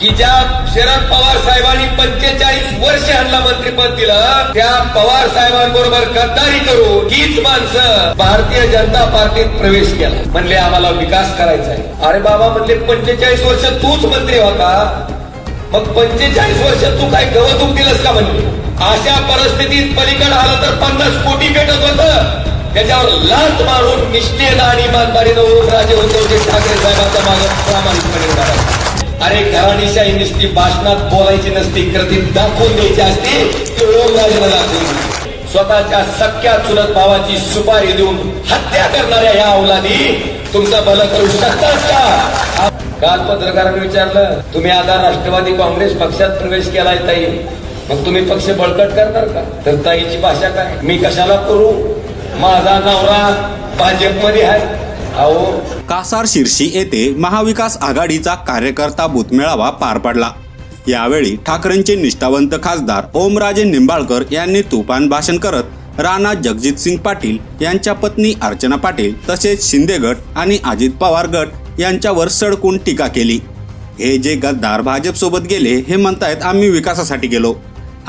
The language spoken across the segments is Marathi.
की ज्या शरद पवार साहेबांनी पंचेचाळीस वर्ष यांना मंत्रीपद दिलं त्या पवार साहेबांबरोबर गद्दारी करून हीच माणसं भारतीय जनता पार्टीत प्रवेश केला. म्हणले आम्हाला विकास करायचा आहे. अरे बाबा म्हणले पंचेचाळीस वर्ष तूच मंत्री होता मग पंचेचाळीस वर्ष तू काय गवत उपटीलस का? म्हणले. अशा परिस्थितीत पलीकडे आलं तर पन्नास कोटी भेटत होत. त्याच्यावर लाच मारून निष्ठेनं आणि इमानदारीनं राजे उद्धवजी ठाकरे साहेबांचा मागे प्रामाणिकपणे उभा अरे घराणीशाही नुसती भाषणात बोलायची नसती कृतीत दाखवून द्यायची असती ते ओमराजेला दाखवून स्वतःच्या सख्या चुलत भावाची सुपारी देऊन हत्या करणाऱ्या या अवलादी तुमचं भलं करू शकतात का? काल पत्रकारांनी विचारलं तुम्ही आता राष्ट्रवादी काँग्रेस पक्षात प्रवेश केलाय ताई. मग तुम्ही पक्ष बळकट करणार का? तर ताईची भाषा काय? मी कशाला करू? माझा नवरा भाजपमध्ये आहे. कासार शिर्शी येथे महाविकास आघाडीचा कार्यकर्ता बूथ मेळावा पार पडला. यावेळी ठाकरेंचे निष्ठावंत खासदार ओमराजे निंबाळकर यांनी तुफान भाषण करत राणा जगजितसिंग पाटील यांच्या पत्नी अर्चना पाटील तसेच शिंदे गट आणि अजित पवार गट यांच्यावर सडकून टीका केली. हे जे गद्दार भाजपसोबत गेले हे म्हणतायत आम्ही विकासासाठी गेलो.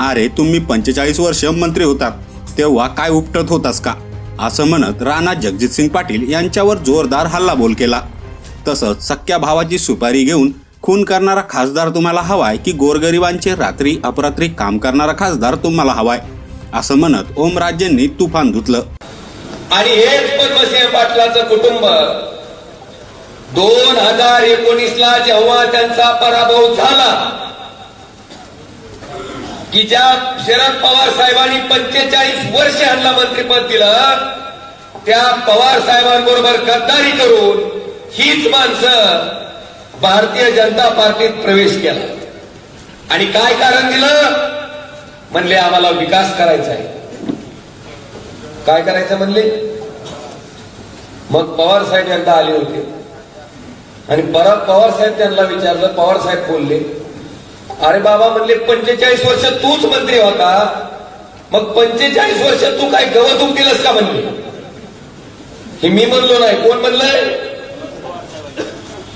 अरे तुम्ही पंचेचाळीस वर्ष मंत्री होतात. तेव्हा काय उपटत होतास का? असं म्हणत राणा जगजितसिंग पाटील यांच्यावर जोरदार हल्लाबोल केला. तसंच सख्या भावाची सुपारी घेऊन खून करणारा खासदार तुम्हाला हवाय की गोरगरिबांचे रात्री अपरात्री काम करणारा खासदार तुम्हाला हवाय असं म्हणत ओमराजेंनी तुफान धुतलं. आणि हेच पद्मसिंह पाटलाचं कुटुंब. दोन हजार एकोणीस ला जेव्हा त्यांचा पराभव झाला की ज्या शरद पवार साहेबांनी पंचेचाळीस वर्ष यांना मंत्रिपद दिलं त्या पवार साहेबांबरोबर गद्दारी करून हीच माणसं भारतीय जनता पार्टीत प्रवेश केला. आणि काय कारण दिलं? म्हणले आम्हाला विकास करायचा आहे. काय करायचं म्हणले? मग पवार साहेब एकदा आले होते. आणि परत पवार साहेब त्यांना विचारलं पवार साहेब बोलले अरे बाबा म्हणले पंचेचाळीस वर्ष तूच मंत्री होता. मग पंचेचाळीस वर्ष तू काय गवत उपटीलस का म्हणले? हे मी म्हणलो नाही. कोण म्हणलंय?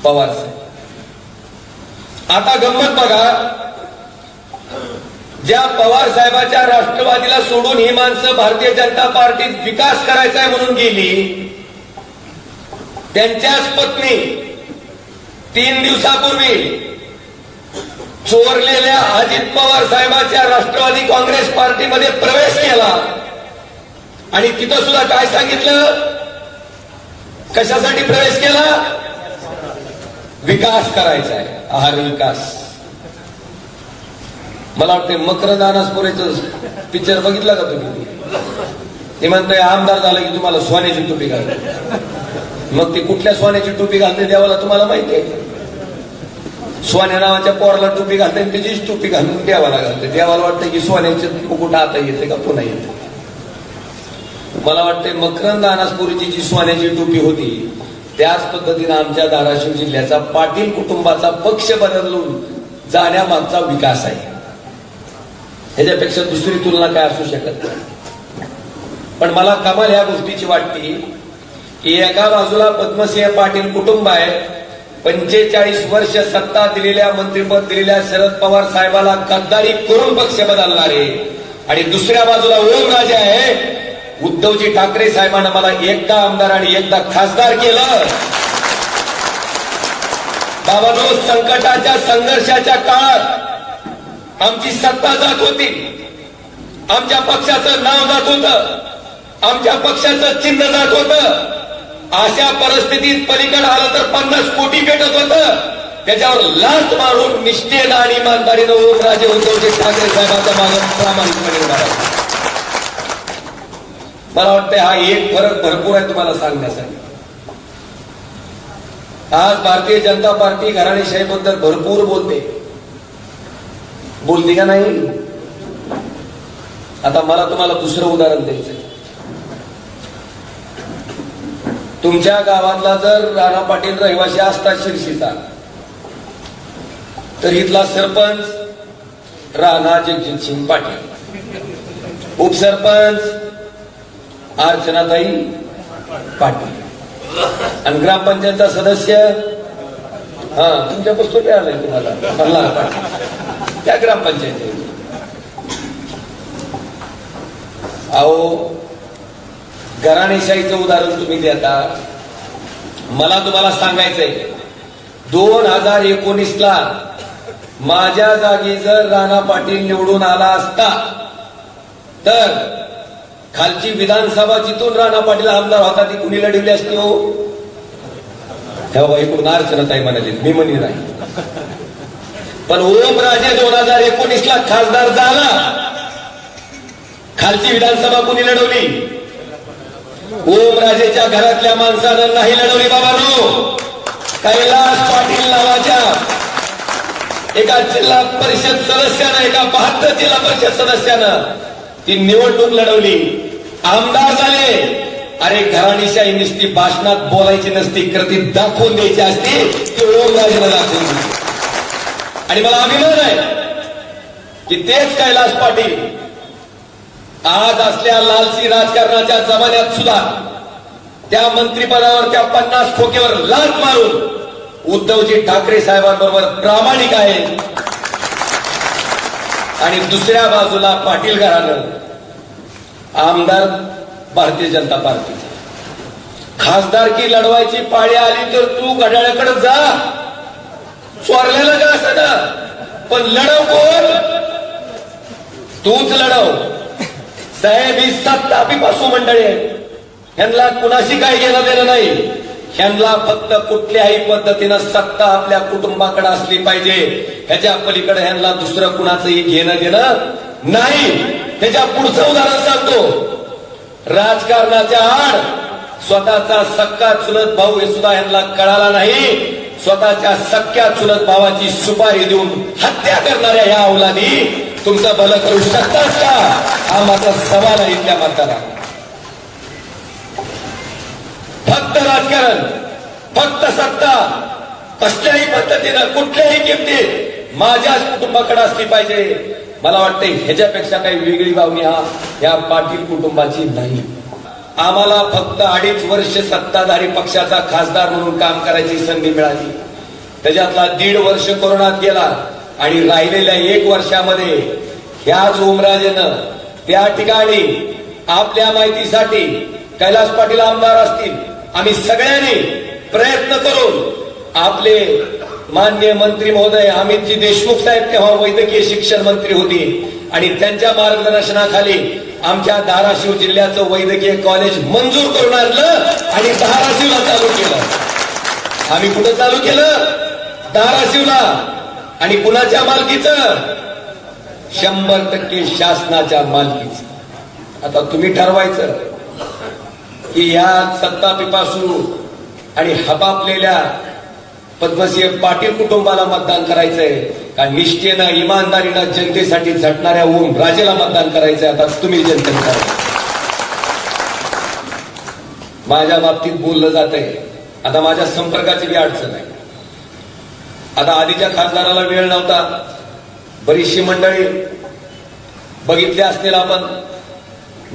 पवार साहेब. आता गंमत बघा. ज्या पवार साहेबाच्या राष्ट्रवादीला सोडून ही माणसं भारतीय जनता पार्टीत विकास करायचा आहे म्हणून गेली त्यांच्याच पत्नी तीन दिवसापूर्वी चोरलेल्या अजित पवार साहेबांच्या राष्ट्रवादी काँग्रेस पार्टीमध्ये प्रवेश केला. आणि तिथं सुद्धा काय सांगितलं? कशासाठी प्रवेश केला? विकास करायचा आहे आहार विकास. मला वाटते मकरदानासपुरेचं पिक्चर बघितला का तुम्ही? ते म्हणताय आमदार झालं की तुम्हाला सोन्याची टोपी घालते मग ती कुठल्या सोन्याची टोपी घालते देवाला तुम्हाला माहिती आहे सोन्या नावाच्या पोराला टोपी घालते आणि त्याचीच टोपी घालून देवाला घालते देवाला वाटतं की सोन्याचे मुकुट आता येते का पुन्हा येते. मला वाटते मकरंद अनासपुरीची जी सोन्याची टोपी होती त्याच पद्धतीनं आमच्या धाराशिव जिल्ह्याचा पाटील कुटुंबाचा पक्ष बदलून जाण्यामागचा विकास आहे. ह्याच्यापेक्षा दुसरी तुलना काय असू शकत नाही. पण मला कमाल ह्या गोष्टीची वाटते की एका बाजूला पद्मसिंह पाटील कुटुंब आहे पंचेचाळीस वर्ष सत्ता दिलेल्या मंत्रिपद दिलेल्या शरद पवार साहेबाला गद्दारी करून पक्ष बदलणारे. आणि दुसऱ्या बाजूला ओम राजे आहे. उद्धवजी ठाकरे साहेबांना मला एकदा आमदार आणि एकदा खासदार केलं. बाबानो संकटाच्या संघर्षाच्या काळात आमची सत्ता जात होती. आमच्या पक्षाचं नाव जात होतं. आमच्या पक्षाचं चिन्ह जात होतं. अशा परिस्थितीत पलीकडे आलं तर पन्नास कोटी भेटत होतं. त्याच्यावर लाच मारून निष्ठेनं आणि इमानदारीनं ओमराजे उद्धवजी ठाकरे साहेबांचा माग प्रामाणिकपणे मला वाटतं हा एक फरक भरपूर आहे तुम्हाला सांगण्यासाठी. आज भारतीय जनता पार्टी घराणेशाहीबद्दल भरपूर बोलते. बोलते का नाही? आता मला तुम्हाला दुसरं उदाहरण द्यायचं तुमच्या गावातला जर राणा पाटील रहिवासी असतात शिरशीचा तर इथला सरपंच राणा जगजितसिंग पाटील. उपसरपंच अर्चनाताई पाटील. आणि ग्रामपंचायतचा सदस्य हा तुमच्या पुस्तक आलंय तुम्हाला. मल्हार पाटील त्या ग्रामपंचायती अहो घराणेशाहीचं उदाहरण तुम्ही देता. मला तुम्हाला सांगायचंय दोन हजार एकोणीस ला माझ्या जागी जर राणा पाटील निवडून आला असता तर खालची विधानसभा जिथून राणा पाटील आमदार होता ती कुणी लढवली असती हो? तेव्हा इकडून अर्चनाताई म्हणाले मी म्हणी नाही. पण ओम राजे दोन हजार एकोणीस ला खासदार झाला. खालची विधानसभा कुणी लढवली ओम राजेच्या घरातल्या माणसानं नाही लढवली बाबांनो. कैलास पाटील नावाच्या एका जिल्हा परिषद सदस्यानं एका बहात्तर जिल्हा परिषद सदस्यानं ती निवडणूक लढवली. आमदार झाले. अरे घराणीशाही नुसती भाषणात बोलायची नसती कृती दाखवून द्यायची असती ती ओमराजेला दाखवून दिली. आणि मला अभिमान आहे की तेच कैलास पाटील आज असल्या लालसी राजकारणाच्या जमान्यात सुद्धा त्या मंत्रिपदावर त्या पन्नास खोकेवर लाट मारून उद्धवजी ठाकरे साहेबांबरोबर प्रामाणिक आहे आणि दुसऱ्या बाजूला पाटील घरानं आमदार भारतीय जनता पार्टी. खासदारकी लढवायची पाळी आली तर तू घड्याळ्याकडे जा. चोरलेलं का असं पण लढव कोण? तूच लढव. साहेब ही सत्ता पासू मंडळी आहे ह्यांना कुणाशी काय घेणं देणं नाही. ह्यांना फक्त कुठल्याही पद्धतीनं सत्ता आपल्या कुटुंबाकडे असली पाहिजे. ह्याच्या पलीकडे ह्यांना दुसरं कुणाचंही घेणं देणं नाही. त्याच्या पुढचं उदाहरण सांगतो. राजकारणाच्या आड स्वतःचा सक्का चुलत भाऊ हे सुद्धा ह्यांना कळाला नाही. स्वतःच्या सख्या चुलत भावाची सुपारी देऊन हत्या करणाऱ्या ह्या अवलादी तुमचं भलं करू शकतात का? हा माझा सवाल आहे इथल्या मतदारा फक्त राजकारण फक्त सत्ता कसल्याही पद्धतीनं कुठल्याही किमतीत माझ्याच कुटुंबाकडे असली पाहिजे. मला वाटते ह्याच्यापेक्षा काही वेगळी भावनी हा या पाटील कुटुंबाची नाही. आम्हाला फक्त अडीच वर्ष सत्ताधारी पक्षाचा खासदार म्हणून काम करायची संधी मिळाली. त्याच्यातला दीड वर्ष कोरोनात गेला. आणि राहिलेल्या एक वर्षामध्ये ह्याच ओमराजेनं त्या ठिकाणी आपल्या माहितीसाठी कैलास पाटील आमदार असतील आम्ही सगळ्यांनी प्रयत्न करून आपले मान्य मंत्री महोदय अमितजी देशमुख साहेब तेव्हा वैद्यकीय शिक्षण मंत्री होते आणि त्यांच्या मार्गदर्शनाखाली आमच्या धाराशिव जिल्ह्याचं वैद्यकीय कॉलेज मंजूर करून आणलं आणि धाराशिवला चालू केलं. आम्ही कुठं चालू केलं? धाराशिवला. आणि कुणाच्या मालकीचं? शंभर टक्के शासनाच्या मालकीचं. आता तुम्ही ठरवायचं की या सत्तापीपासून आणि हबापलेल्या पद्मसिंह पाटील कुटुंबाला मतदान करायचंय का निष्ठेनं इमानदारीनं जनतेसाठी झटणाऱ्या ओम राजेला मतदान करायचंय? आता तुम्ही जनतेने करा माझ्या बाबतीत बोललं जात आहे आता माझ्या संपर्काची बी अडचण आहे. आता आधीच्या खासदाराला वेळ नव्हता. बरीचशी मंडळी बघितले असतील आपण.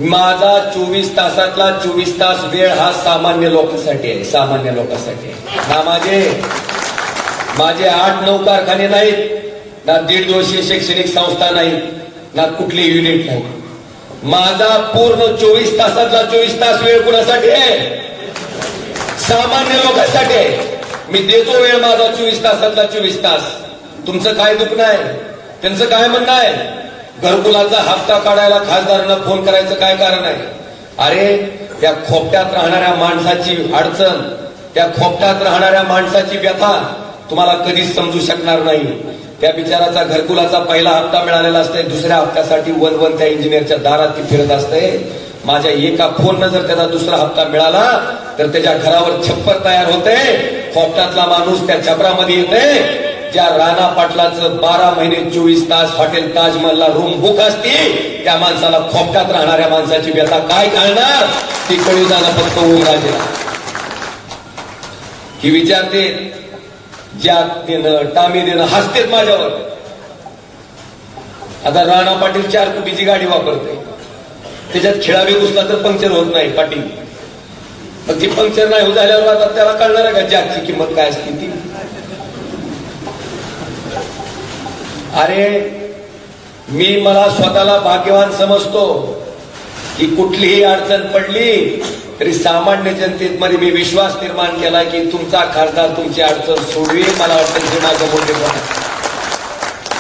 माझा चोवीस तासातला चोवीस तास वेळ हा सामान्य लोकांसाठी आहे सामान्य लोकांसाठी आहे. ना माझे माझे आठ नऊ कारखाने नाहीत ना दीड दोनशे शैक्षणिक संस्था नाहीत ना कुठली युनिट नाही माझा पूर्ण चोवीस तासातला चोवीस तास वेळ कुणासाठी आहे? सामान्य लोकांसाठी आहे. मी देतो वेळ माझा चोवीस तासातला चोवीस तास. तुमचं काय दुखणं आहे? त्यांचं काय म्हणणं आहे? घरकुलाचा हप्ता काढायला खासदारांना फोन करायचं काय कारण आहे? अरे त्या खोपट्यात राहणाऱ्या माणसाची अडचण त्या खोपट्यात राहणाऱ्या माणसाची व्यथा तुम्हाला कधीच समजू शकणार नाही. त्या बिचाराचा घरकुलाचा पहिला हप्ता मिळालेला असतोय दुसऱ्या हप्त्यासाठी वन वन त्या इंजिनियरच्या दारात ती फिरत असते. माझ्या एका फोननं जर त्याचा दुसरा हप्ता मिळाला तर त्याच्या घरावर छप्पर तयार होते. खोपटातला माणूस त्या छपरामध्ये येते ज्या राणा पाटलाचं बारा महिने चोवीस तास हॉटेल ताजमहलला रूम बुक असते त्या माणसाला खोपट्यात राहणाऱ्या माणसाची व्यथा काय कळणार ती कळू जाणं फक्त ओमराजेला ही विचारते ज्या देणं टामी देणं हसतेत माझ्यावर. आता राणा पाटील चार कोटीची गाडी वापरते त्याच्यात खेळावी घुसला तर पंक्चर होत नाही पाटील. मग ती पंक्चर नाही हो झाल्यावर आता त्याला कळणार आहे का जॅकची किंमत काय असते ती? अरे मी मला स्वतःला भाग्यवान समजतो की कुठलीही अडचण पडली तरी सामान्य जनतेत मध्ये मी विश्वास निर्माण केला की तुमचा खासदार तुमची अडचण सोडवी मला वाटतं हे माझं मोठेपण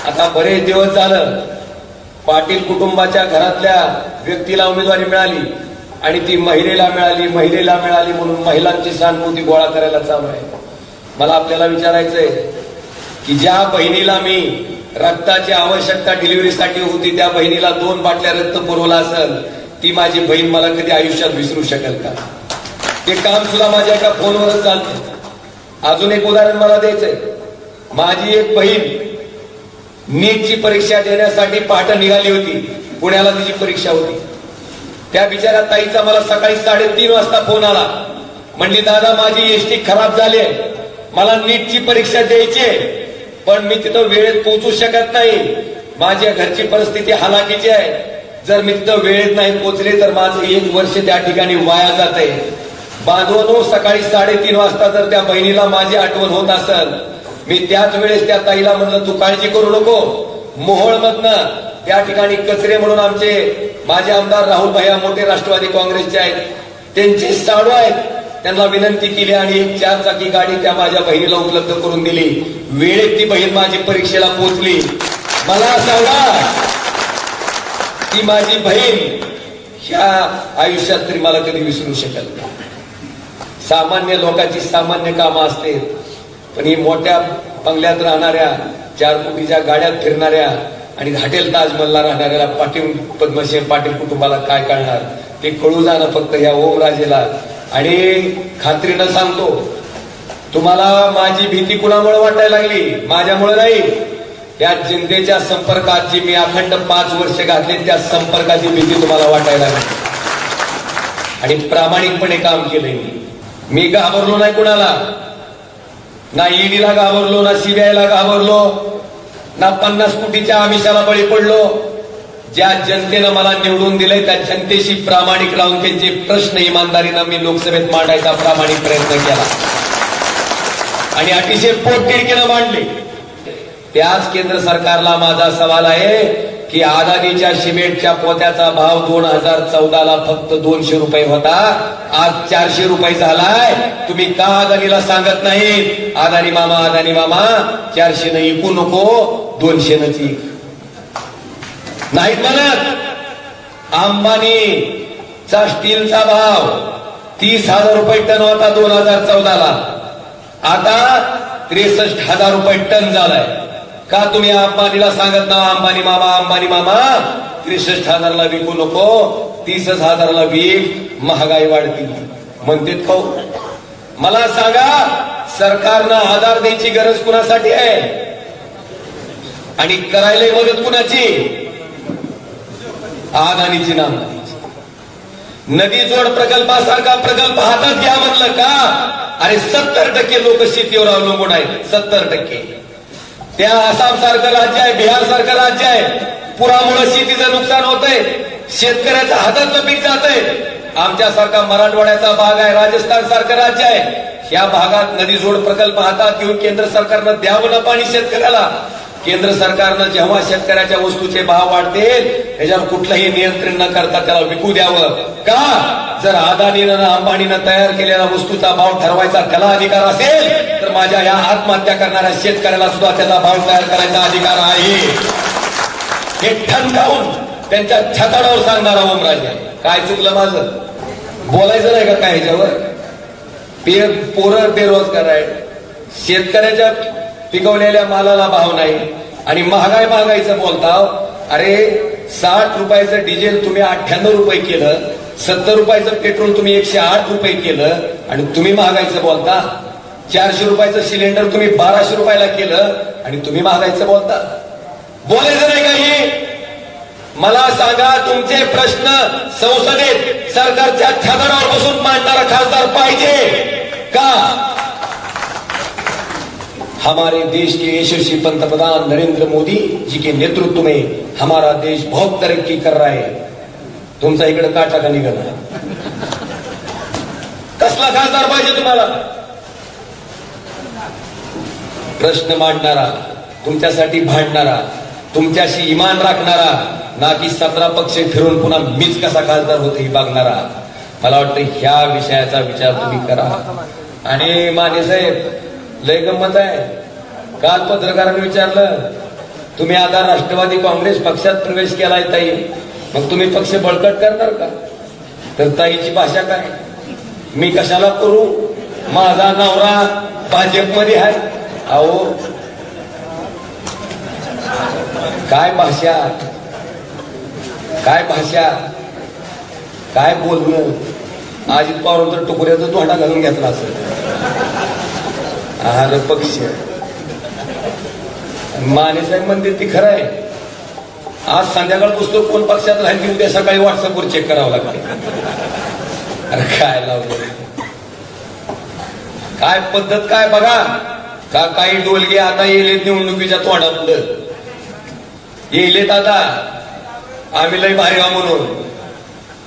आता बरेच दिवस झालं पाटील कुटुंबाच्या घरातल्या व्यक्तीला उमेदवारी मिळाली. आणि ती महिलेला मिळाली महिलेला मिळाली म्हणून महिलांची सहानुभूती गोळा करायला चालू आहे. मला आपल्याला विचारायचंय की ज्या बहिणीला मी रक्ताची आवश्यकता डिलिव्हरीसाठी होती त्या बहिणीला दोन बाटल्या रक्त पुरवला असेल ती माझी बहीण मला कधी आयुष्यात विसरू शकेल का? ते काम सुद्धा माझ्या एका फोनवरच चालतं. अजून एक उदाहरण मला द्यायचंय. माझी एक बहीण नीटची परीक्षा देण्यासाठी पहाटे निघाली होती. पुण्याला तिची परीक्षा होती. त्या बिचाऱ्या ताईचा मला सकाळी साडेतीन वाजता फोन आला. म्हणली दादा माझी एसटी खराब झाली आहे. मला नीटची परीक्षा द्यायची आहे पण मी तिथं वेळेत पोहोचू शकत नाही. माझ्या घरची परिस्थिती हालाकीची आहे. जर मी तिथं वेळेत नाही पोचले तर माझं एक वर्ष त्या ठिकाणी वाया जात. आहे बांधवनो सकाळी साडेतीन वाजता जर त्या बहिणीला माझी आठवण होत असेल मी त्याच वेळेस त्या ताईला म्हणलं तू काळजी करू नको. मोहोळमधनं त्या ठिकाणी कचरे म्हणून आमचे माझे आमदार राहुल भैया मोठे राष्ट्रवादी काँग्रेसचे आहेत. त्यांचे साडू आहेत. त्यांना विनंती केली आणि एक चार चाकी गाडी त्या माझ्या बहिणीला उपलब्ध करून दिली. वेळेत ती बहीण माझी परीक्षेला पोहोचली. मला सांगा ती माझी बहीण ह्या आयुष्यात तरी मला कधी विसरू शकेल सामान्य लोकांची सामान्य कामं असते. पण ही मोठ्या बंगल्यात राहणाऱ्या चार कोटीच्या गाड्यात फिरणाऱ्या आणि घाटेल ताजमहलला राहणाऱ्याला पाटील पद्मसिंह पाटील कुटुंबाला काय कळणार? ते कळू जाणं फक्त या ओमराजेला. आणि खात्रीनं सांगतो तुम्हाला माझी भीती कुणामुळे वाटायला लागली? माझ्यामुळे नाही. या जनतेच्या संपर्कात जी मी अखंड पाच वर्ष घातली त्या संपर्काची भीती तुम्हाला वाटायला लागली. आणि प्रामाणिकपणे काम केलंय मी. मी घाबरलो नाही कुणाला. ना ईडीला घाबरलो ना सीबीआयला घाबरलो. ना पन्नास कोटीच्या आमिषाला बळी पडलो. ज्या जनतेनं मला निवडून दिलंय त्या जनतेशी प्रामाणिक राहून त्यांचे प्रश्न इमानदारीनं मी लोकसभेत मांडायचा प्रामाणिक प्रयत्न केला. आणि अतिशय पोटतिडकीनं मांडले. त्याच केंद्र सरकारला माझा सवाल आहे की आदानीच्या सिमेंटच्या पोत्याचा भाव दोन हजार चौदाला फक्त दोनशे रुपये होता. आज चारशे रुपये झालाय. तुम्ही का अदानीला सांगत नाही? अदानी मामा अदानी मामा चारशे न इकू नको. दोनशे नची नाहीत म्हणत. अंबानीचा स्टीलचा भाव तीस हजार रुपये टन होता दोन हजार चौदाला. आता त्रेसष्ट हजार रुपये टन झालाय. का तुम्ही अंबानीला सांगत ना अंबानी मामा अंबानी मामा त्रेसष्ट हजारला विकू नको तीसच हजारला विक महागाई वाढती. म्हणतेत खाऊ हो? मला सांगा सरकारनं आधार द्यायची गरज कुणासाठी आहे? आणि करायला मदत कुणाची? अदानीची नाम नदी जोड प्रकल्पासारखा प्रकल्प हातात घ्या म्हणलं का? अरे सत्तर टक्के लोक शेतीवर अवलंबून आहेत. सत्तर टक्के. त्या आसाम सारखं राज्य आहे बिहार सारखं राज्य आहे. पुरामुळे शेतीचं नुकसान होतंय. शेतकऱ्याच्या हातातलं पीक जात आहे आमच्यासारखा मराठवाड्याचा भाग आहे राजस्थान सारखं राज्य आहे. या भागात नदी जोड प्रकल्प हातात घेऊन केंद्र सरकारनं द्यावं ना पाणी शेतकऱ्याला? केंद्र सरकारनं जेव्हा शेतकऱ्याच्या वस्तूचे भाव वाढतील त्याच्यावर कुठलंही नियंत्रण न करता त्याला विकू द्यावं. का? जर अदानीनं अंबानीनं तयार केलेल्या वस्तूचा भाव ठरवायचा त्याला अधिकार असेल तर माझ्या या आत्महत्या करणाऱ्या शेतकऱ्याला सुद्धा त्याचा भाव तयार करायचा अधिकार आहे. हे ठणकावून त्यांच्या छताडावर सांगणारा ओमराजे. काय चुकलं माझं? बोलायचं नाही का काय ह्याच्यावर? पोरं बेरोजगार आहे शेतकऱ्याच्या पिकवलेल्या मालाला भाव नाही. आणि महागाई महागाईचं बोलताव अरे साठ रुपयाचं डिझेल तुम्ही अठ्ठ्याण्णव रुपये केलं सत्तर रुपयाचं पेट्रोल तुम्ही एकशे आठ रुपये केलं आणि तुम्ही महागाईचं बोलता. चारशे रुपयाचं सिलेंडर तुम्ही बाराशे रुपयाला केलं आणि तुम्ही महागाईचं बोलता. बोलायचं नाही काही. मला सांगा तुमचे प्रश्न संसदेत सरकारच्या छाताडावर बसून मांडणारा खासदार पाहिजे का? हमारे देश के यशस्वी पंतप्रधान नरेंद्र मोदी जी के नेतृत्व में हमारा देश बहुत तरक्की कर रहा है। तुमचा इकडे काटा का निघाला कसला खासदार पाहिजे तुम्हाला? प्रश्न मांडणारा तुमच्यासाठी भांडणारा तुमच्याशी इमान राखणारा ना की सतरा पक्ष फिरून पुन्हा मीच कसा खासदार होतो ही बघणारा मला वाटतं ह्या विषयाचा विचार तुम्ही करा. आणि माने साहेब लय गंमत आहे. काल पत्रकारांनी विचारलं तुम्ही आता राष्ट्रवादी काँग्रेस पक्षात प्रवेश केलाय ताई. मग तुम्ही पक्ष बळकट करणार का? तर ताईची भाषा काय? मी कशाला करू? माझा नवरा भाजपमध्ये आहे. अहो. काय भाषा? काय भाषा? काय बोलणं? अजित पवार तर टुकड्याचा तोंडा घालून घेतला असेल. आहार पक्ष. मानेसाहेब मंदिर म्हणते ती खरं आहे. आज संध्याकाळ पुस्तक कोण पक्षात राहील की उद्या सकाळी व्हॉट्सअपवर चेक करावं लागतं. अरे काय लावलं? काय पद्धत काय बघा? का काही डोलगे आता येलेत निवडणुकीच्या तोंडापुढं येलेत आता. आम्ही लय भारी म्हणून.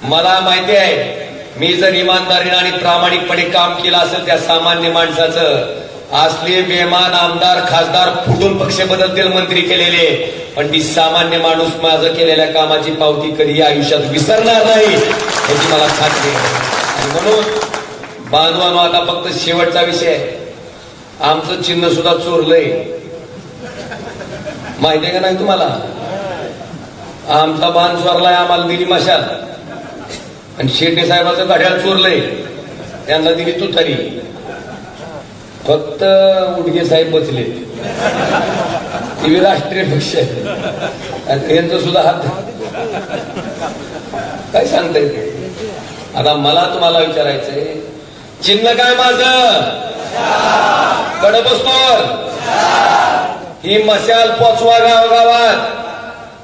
मला माहिती आहे मी जर इमानदारीने आणि प्रामाणिकपणे काम केलं असेल त्या सामान्य माणसाचं असले बेमान आमदार खासदार फुटून पक्ष बदलतील मंत्री केलेले. पण ती सामान्य माणूस माझं केलेल्या कामाची पावती कधी आयुष्यात विसरणार नाही याची मला खात्री आहे. आणि म्हणून बांधवानो आता फक्त शेवटचा विषय आमचं चिन्ह सुद्धा चोरलंय. माहिती आहे का नाही तुम्हाला? आमचा बांध चोरलाय आम्हाला दिली मशाल. आणि शेटे साहेबाचं घड्याळ चोरलंय. त्यांना दिली तुतारी. फक्त उडगे साहेब बचले ती राष्ट्रीय पक्ष आहे. आणि सुद्धा हात काय सांगता येते आता मला तुम्हाला विचारायचंय चिन्ह काय माझ? कड बसतो ही मशाल पोचवा गावागावात.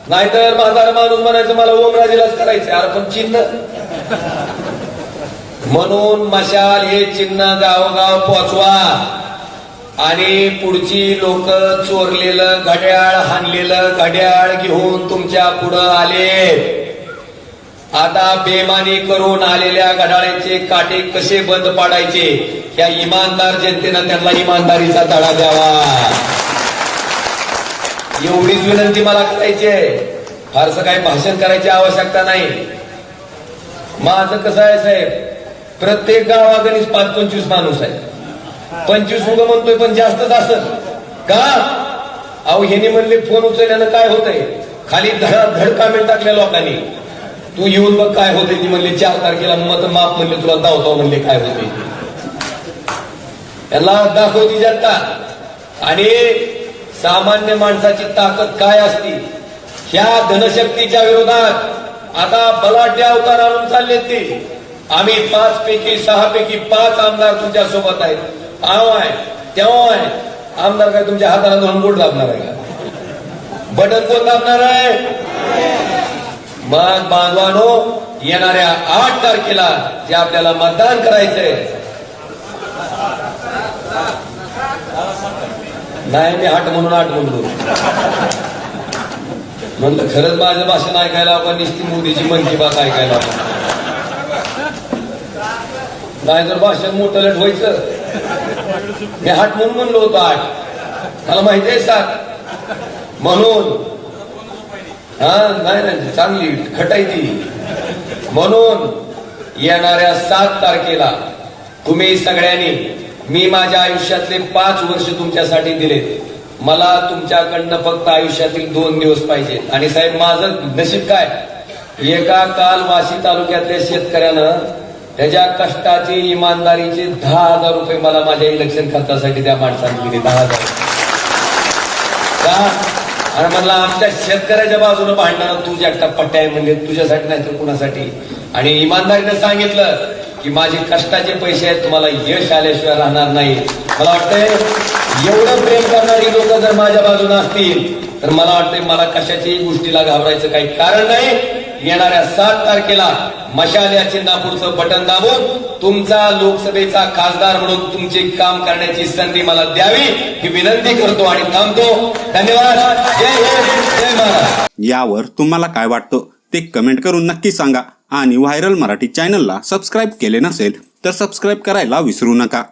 नाहीतर म्हातारा माणूस म्हणायचं मला ओमराजेलाच करायचं अरे पण चिन्ह. म्हणून मशाल हे चिन्ह गावोगाव पोचवा. आणि पुढची लोक चोरलेलं घड्याळ हाणलेलं घड्याळ घेऊन तुमच्या पुढं आले. आता बेमानी करून आलेल्या घड्याळाचे काटे कसे बंद पाडायचे या इमानदार जनतेनं त्यांना इमानदारीचा धडा द्यावा. एवढीच विनंती मला करायची आहे. फारसं काही भाषण करायची आवश्यकता नाही. माझं कसं आहे साहेब? प्रत्येक गावागणीच पाच पंचवीस माणूस आहे पंचवीस मुलं म्हणतोय पण जास्तच असत. का? अहो ह्यानी म्हणले फोन उचलल्यानं काय होतंय? खाली धडा धड कामेंट टाकल्या लोकांनी. तू येऊन बघ काय होते ती म्हणले चार तारखेला मत माप म्हणले तुला दावतो म्हणले काय होते याला दाखवती जनता. आणि सामान्य माणसाची ताकद काय असती? ह्या धनशक्तीच्या विरोधात आता बलाढ्य अवतार आणून चालले ते. आम्ही पाच पैकी सहा पैकी पाच आमदार तुमच्यासोबत आहेत. आव आहे तेव्हा आहे. आमदार काय तुमच्या हाताला धरून बोट दाबणार आहे का? बटन कोण दाबणार आहे? मग बांधवानो येणाऱ्या आठ तारखेला जे आपल्याला मतदान करायचंय. नाही मी आठ म्हणून आठ म्हणलो. म्हणलं खरंच माझं भाषण ऐकायला आपण निश्चित मोदीची मन की बात ऐकायला आपण. नाहीतर भाषण मोठं लट व्हायचं मी हाट म्हणून म्हणलो होतो आठ. मला माहिती आहे सात. म्हणून. हा नाही नाही चांगली खटायची म्हणून येणाऱ्या सात तारखेला तुम्ही सगळ्यांनी मी माझ्या आयुष्यातले पाच वर्ष तुमच्यासाठी दिले. मला तुमच्याकडनं फक्त आयुष्यातील दोन दिवस पाहिजे. आणि साहेब माझं नशीब काय? एका काल वाशी तालुक्यातल्या शेतकऱ्यानं त्याच्या कष्टाची इमानदारीचे दहा हजार रुपये मला माझ्या इलेक्शन खर्चासाठी त्या माणसाने दिले. दहा हजार. का? आणि म्हणला आमच्या शेतकऱ्याच्या बाजूने भांडणार तुझ्या एकटा पट्ट्या म्हणजे तुझ्यासाठी नाही तर कुणासाठी? आणि इमानदारीने सांगितलं की माझे कष्टाचे पैसे आहेत तुम्हाला यश आल्याशिवाय राहणार नाही. मला वाटतंय एवढं प्रेम करणारी लोक जर माझ्या बाजूने असतील तर मला वाटतंय मला कशाच्याही गोष्टीला घाबरायचं काही कारण नाही. येणाऱ्या सात तारखेला मशाल या चिन्हापूरचं बटन दाबून तुमचा लोकसभेचा खासदार म्हणून तुमचे काम करण्याची संधी मला द्यावी ही विनंती करतो आणि थांबतो. धन्यवाद. जय जय महाराज. यावर तुम्हाला काय वाटतं ते कमेंट करून नक्की सांगा आणि व्हायरल मराठी चॅनलला सबस्क्राईब केले नसेल तर सबस्क्राईब करायला विसरू नका.